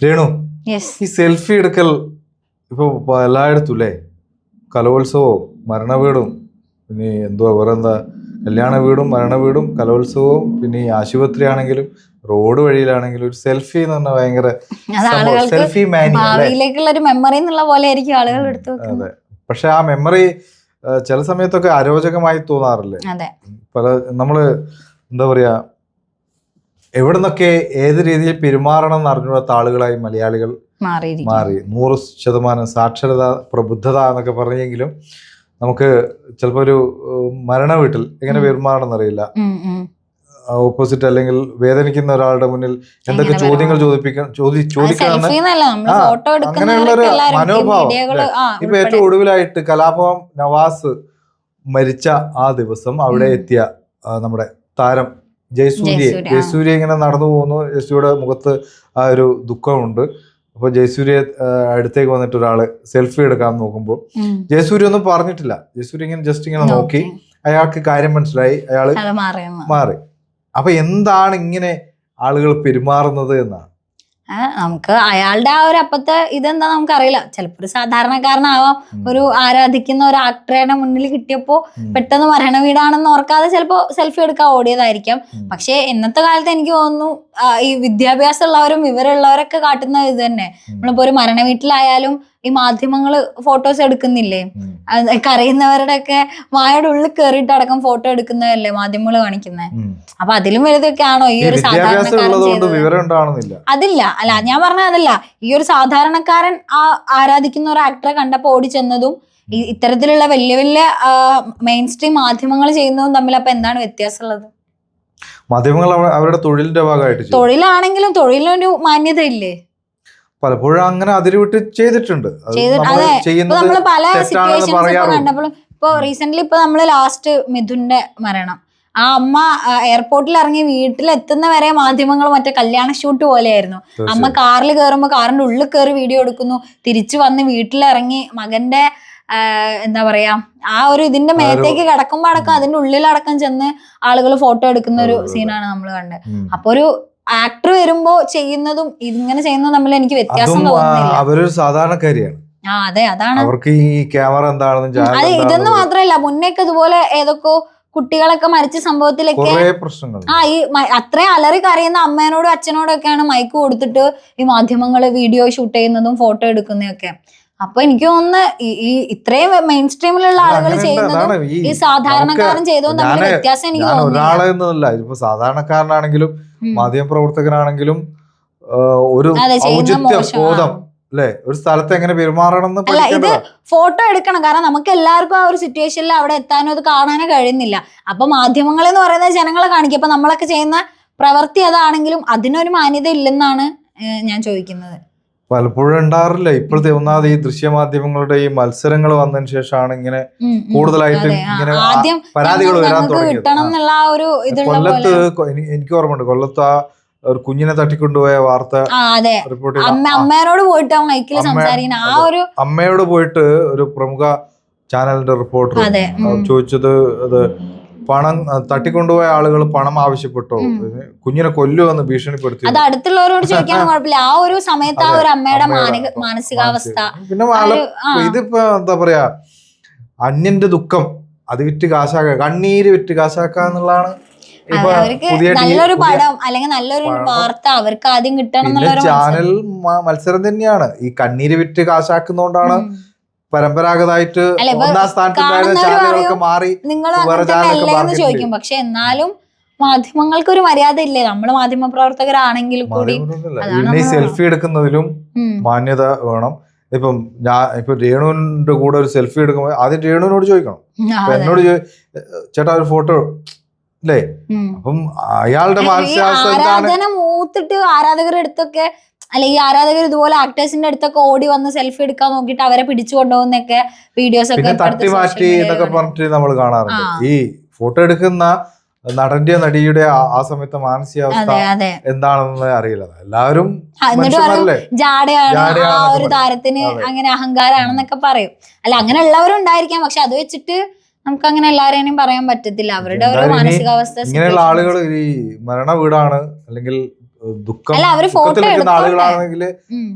രേണു ഈ സെൽഫി എടുക്കൽ ഇപ്പൊ എല്ലായിടത്തും അല്ലേ കലോത്സവവും മരണവീടും പിന്നെ എന്തോ വേറെന്താ? കല്യാണ വീടും മരണ വീടും കലോത്സവവും പിന്നെ ഈ ആശുപത്രി ആണെങ്കിലും റോഡ് വഴിയിലാണെങ്കിലും ഒരു സെൽഫി എന്ന് പറഞ്ഞാൽ ഭയങ്കര സെൽഫി ഭാവിയിലേക്കുള്ള ഒരു മെമ്മറി എന്നുള്ള പോലെ ആയിരിക്കും ആളുകൾ എടുത്തു അതെ. പക്ഷെ ആ മെമ്മറി ചില സമയത്തൊക്കെ അരോചകമായി തോന്നാറില്ലേ? പല നമ്മൾ എന്താ പറയാ എവിടെ നിന്നൊക്കെ ഏത് രീതിയിൽ പെരുമാറണം എന്ന് അറിഞ്ഞുകൂടാത്ത ആളുകളായി മലയാളികൾ മാറി. നൂറ് ശതമാനം സാക്ഷരത പ്രബുദ്ധത എന്നൊക്കെ പറഞ്ഞെങ്കിലും നമുക്ക് ചിലപ്പോൾ ഒരു മരണ വീട്ടിൽ എങ്ങനെ. പെരുമാറണം എന്നറിയില്ല. ഓപ്പോസിറ്റ് അല്ലെങ്കിൽ വേദനിക്കുന്ന ഒരാളുടെ മുന്നിൽ എന്തൊക്കെ ചോദ്യങ്ങൾ ചോദിപ്പിക്കാൻ ചോദി എടുക്കുന്നവരൊക്കെ എല്ലാവരും മനോഭാവം, ഇപ്പൊ ഏറ്റവും ഒടുവിലായിട്ട് കലാഭവൻ നവാസ് മരിച്ച ആ ദിവസം അവിടെ എത്തിയ നമ്മുടെ താരം ജയസൂര്യ ജയസൂര്യ. ഇങ്ങനെ നടന്നു പോകുന്നു. ജയസൂര്യയുടെ മുഖത്ത് ആ ഒരു ദുഃഖമുണ്ട്. അപ്പോൾ ജയസൂര്യ അടുത്തേക്ക് വന്നിട്ട് ഒരാൾ സെൽഫി എടുക്കാൻ നോക്കുമ്പോൾ ജയസൂര്യ ഒന്നും പറഞ്ഞിട്ടില്ല. ജയസൂര്യ ഇങ്ങനെ ജസ്റ്റ് ഇങ്ങനെ നോക്കി. അയാൾക്ക് കാര്യം മനസ്സിലായി. അയാൾ മാറി. അപ്പൊ എന്താണ് ഇങ്ങനെ ആളുകൾ പെരുമാറുന്നത് എന്നാണ്? നമുക്ക് അയാളുടെ ആ ഒരു അപ്പത്തെ ഇതെന്താ നമുക്കറിയില്ല. ചിലപ്പോ ഒരു സാധാരണക്കാരനാവാം. ഒരു ആരാധിക്കുന്ന ഒരു ആക്ടറേനെ മുന്നിൽ കിട്ടിയപ്പോ പെട്ടെന്ന് മരണ വീടാണെന്ന് ഓർക്കാതെ ചിലപ്പോ സെൽഫി എടുക്കാൻ ഓടിയതായിരിക്കാം. പക്ഷെ ഇന്നത്തെ കാലത്ത് എനിക്ക് തോന്നുന്നു ഈ വിദ്യാഭ്യാസം ഉള്ളവരും വിവരമുള്ളവരൊക്കെ കാട്ടുന്ന ഇത് തന്നെ. നമ്മളിപ്പോ ഒരു മരണ വീട്ടിലായാലും ഈ മാധ്യമങ്ങൾ ഫോട്ടോസ് എടുക്കുന്നില്ലേ? കരയുന്നവരുടെ ഒക്കെ വായുടെ ഉള്ളിൽ കയറിയിട്ട് അടക്കം ഫോട്ടോ എടുക്കുന്നതല്ലേ മാധ്യമങ്ങൾ കാണിക്കുന്നത്. അപ്പൊ അതിലും വലുതൊക്കെ ആണോ ഈ ഒരു സാധാരണക്കാരൻ അതില്ല. അല്ല ഞാൻ പറഞ്ഞ അതല്ല. ഈ ഒരു സാധാരണക്കാരൻ ആ ആരാധിക്കുന്ന ഒരു ആക്ടറെ കണ്ടപ്പോ ഓടിച്ചെന്നതും ഈ ഇത്തരത്തിലുള്ള വലിയ വലിയ മെയിൻ സ്ട്രീം മാധ്യമങ്ങൾ ചെയ്യുന്നതും തമ്മിൽ അപ്പൊ എന്താണ് വ്യത്യാസമുള്ളത്? മാധ്യമങ്ങൾ അവരുടെ തൊഴിലിന്റെ ഭാഗമായിട്ട്. തൊഴിലാണെങ്കിലും തൊഴിലിനൊരു മാന്യത ഇല്ലേ പലപ്പോഴും അങ്ങനെ അതിരുവിട്ട് ചെയ്തിട്ടുണ്ട് അതെ. ഇപ്പൊ പല സിറ്റുവേഷൻസ്. കണ്ടപ്പോഴും റീസെന്റ് ഇപ്പൊ നമ്മൾ ലാസ്റ്റ് മിഥുന്റെ മരണം ആ അമ്മ എയർപോർട്ടിൽ ഇറങ്ങി വീട്ടിലെത്തുന്ന വരെ മാധ്യമങ്ങൾ മറ്റേ കല്യാണ ഷൂട്ട് പോലെയായിരുന്നു അമ്മ. കാറിൽ കയറുമ്പോ കാറിന്റെ ഉള്ളിൽ കയറി വീഡിയോ എടുക്കുന്നു തിരിച്ചു വന്ന് വീട്ടിലിറങ്ങി മകന്റെ എന്താ പറയാ ആ ഒരു ഇതിന്റെ മേത്തേക്ക് കിടക്കുമ്പോ അടക്കം അതിന്റെ ഉള്ളിലടക്കം ചെന്ന് ആളുകൾ ഫോട്ടോ എടുക്കുന്ന ഒരു. സീനാണ് നമ്മൾ കണ്ടത് അപ്പൊ ഒരു ആക്ടർ വരുമ്പോ ചെയ്യുന്നതും ഇങ്ങനെ ചെയ്യുന്നതും തമ്മിൽ എനിക്ക് വ്യത്യാസം തോന്നുന്നില്ല. അവരൊരു സാധാരണക്കാരിയാണ് ആ അതെ അതാണ്. അവർക്ക് ഈ ക്യാമറ എന്താണെന്നും അത് ഇതൊന്നും മാത്രല്ല മുന്നേക്ക് ഇതുപോലെ ഏതൊക്കെ കുട്ടികളൊക്കെ മരിച്ച സംഭവത്തിലൊക്കെ ആ ഈ അത്രയും അലറി കരയുന്ന അമ്മേനോടും അച്ഛനോടും ഒക്കെയാണ് മൈക്ക് കൊടുത്തിട്ട് ഈ മാധ്യമങ്ങൾ വീഡിയോ ഷൂട്ട് ചെയ്യുന്നതും ഫോട്ടോ എടുക്കുന്നതൊക്കെ. അപ്പൊ എനിക്ക് തോന്നുന്നു ഈ- ഇത്രയും മെയിൻ സ്ട്രീമിലുള്ള ആളുകൾ. ചെയ്യുന്നതും ഈ സാധാരണക്കാരൻ ചെയ്തതും തമ്മിൽ വ്യത്യാസം എനിക്ക് ഒരാളെന്നല്ല ഇപ്പൊ സാധാരണക്കാരനാണെങ്കിലും മാധ്യമ മാധ്യമപ്രവർത്തകനാണെങ്കിലും ഒരു ഔചിത്യ ബോധം അല്ലെ? ഒരു സ്ഥലത്ത് എങ്ങനെ പെരുമാറണം അല്ല ഇത് ഫോട്ടോ എടുക്കണം. കാരണം നമുക്ക് എല്ലാവർക്കും ആ ഒരു സിറ്റുവേഷനിൽ അവിടെ എത്താനോ അത് കാണാനോ കഴിയുന്നില്ല. അപ്പൊ മാധ്യമങ്ങൾ എന്ന് പറയുന്നത് ജനങ്ങളെ കാണിക്കും. അപ്പൊ നമ്മളൊക്കെ ചെയ്യുന്ന പ്രവൃത്തി അതാണെങ്കിലും അതിനൊരു മാന്യത ഇല്ലെന്നാണ് ഞാൻ ചോദിക്കുന്നത്. പലപ്പോഴും ഉണ്ടാറില്ല ഇപ്പോഴത്തെ ഒന്നാമത് ഈ ദൃശ്യമാധ്യമങ്ങളുടെ ഈ മത്സരങ്ങൾ വന്നതിന് ശേഷമാണ് ഇങ്ങനെ. കൂടുതലായിട്ട് ഇങ്ങനെ പരാതികൾ വരാൻ തുടങ്ങിയത്. കൊല്ലത്ത് എനിക്ക് ഓർമ്മയുണ്ട്. കൊല്ലത്ത് ആ ഒരു കുഞ്ഞിനെ തട്ടിക്കൊണ്ടുപോയ വാർത്ത റിപ്പോർട്ട് അമ്മ ചെയ്ത പോയിട്ട് ആ ഒരു അമ്മയോട് പോയിട്ട് ഒരു പ്രമുഖ ചാനലിന്റെ റിപ്പോർട്ടർ ചോദിച്ചത് അത് പണം തട്ടിക്കൊണ്ടുപോയ ആളുകൾ പണം ആവശ്യപ്പെട്ടോ. കുഞ്ഞിനെ കൊല്ലുമെന്ന് ഭീഷണിപ്പെടുത്തി അത് അടുത്തുള്ളവരോട് ചോദിക്കാനും കുഴപ്പമില്ല. ആ ഒരു സമയത്ത് ആ ഒരു അമ്മയുടെ മാനസികാവസ്ഥ. പിന്നെ ഇതിപ്പോ എന്താ പറയാ അന്യന്റെ ദുഃഖം അത് വിറ്റ് കാശാക്ക കണ്ണീര് വിറ്റ് കാശാക്ക എന്നുള്ളതാണ് അവർക്ക് നല്ലൊരു പടം അല്ലെങ്കിൽ നല്ലൊരു വാർത്ത അവർക്ക് ആദ്യം കിട്ടണം ചാനൽ മത്സരം തന്നെയാണ്. ഈ കണ്ണീര് വിറ്റ് കാശാക്കുന്നോണ്ടാണ്. പരമ്പരാഗതമായിട്ട് ഒന്നാം സ്ഥാനത്തുണ്ടായിരുന്ന കാണുന്നവര് ചാനലുകളൊക്കെ മാറി നിങ്ങൾ വേറെ ചാനലൊക്കെ ചോദിക്കും. പക്ഷെ എന്നാലും മാധ്യമങ്ങൾക്ക് ഒരു മര്യാദ ഇല്ലേ? നമ്മൾ മാധ്യമ പ്രവർത്തകരാണെങ്കിൽ കൂടി നമ്മൾ സെൽഫി എടുക്കുന്നതിലും മാന്യത വേണം. ഇപ്പം ഞാൻ ഇപ്പൊ രേണുവിന്റെ കൂടെ ഒരു സെൽഫി എടുക്കുമ്പോൾ ആദ്യം രേണുവിനോട് ചോദിക്കണം. എന്നോട് ചേട്ടാ ഒരു ഫോട്ടോ അല്ലേ അപ്പം അയാളുടെ മൂത്തിട്ട് ആരാധകരുടെ അടുത്തൊക്കെ അല്ലെ ഈ ആരാധകർ ഇതുപോലെ ആക്ടേഴ്സിന്റെ അടുത്തൊക്കെ ഓടി വന്ന് സെൽഫി എടുക്കാൻ നോക്കിയിട്ട് അവരെ പിടിച്ചു കൊണ്ടുപോകുന്നൊക്കെ വീഡിയോസ് ഒക്കെ തട്ടി മാറ്റി എന്നൊക്കെ. പറഞ്ഞിട്ട് നമ്മൾ കാണാറുണ്ട്. ഈ ഫോട്ടോ എടുക്കുന്ന നടന്റെ നടിയുടെ ആ- സമയത്ത് മാനസികാവസ്ഥ എന്താണെന്ന് അറിയില്ല. എല്ലാവരും ജാടയാണ് ആ ഒരു. താരത്തിന് അങ്ങനെ അഹങ്കാരാണെന്നൊക്കെ പറയും. അല്ല അങ്ങനെ ഉള്ളവരും ഉണ്ടായിരിക്കാം പക്ഷെ അത് വെച്ചിട്ട് നമുക്ക് അങ്ങനെ എല്ലാവരെയും പറയാൻ പറ്റത്തില്ല. അവരുടെ ഓരോ മാനസികാവസ്ഥ ഇങ്ങനെയുള്ള ആളുകൾ ഈ മരണ വീടാണ് അല്ലെങ്കിൽ ദുഃഖം നിൽക്കുന്ന ആളുകളാണെങ്കിൽ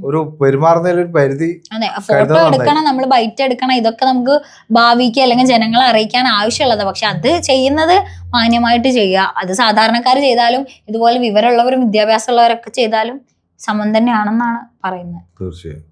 ഒരു പെരുമാറുന്നതിൽ ഒരു പരിധി ഫോട്ടോ എടുക്കണം നമ്മൾ ബൈറ്റ് എടുക്കണം ഇതൊക്കെ നമുക്ക് ഭാവിക്ക് അല്ലെങ്കിൽ ജനങ്ങളെ അറിയിക്കാൻ ആവശ്യമുള്ളത്. പക്ഷെ അത് ചെയ്യുന്നത് മാന്യമായിട്ട് ചെയ്യുക. അത് സാധാരണക്കാർ ചെയ്താലും ഇതുപോലെ വിവരമുള്ളവരും വിദ്യാഭ്യാസമുള്ളവരൊക്കെ ചെയ്താലും സമം തന്നെയാണെന്നാണ് പറയുന്നത്. തീർച്ചയായും.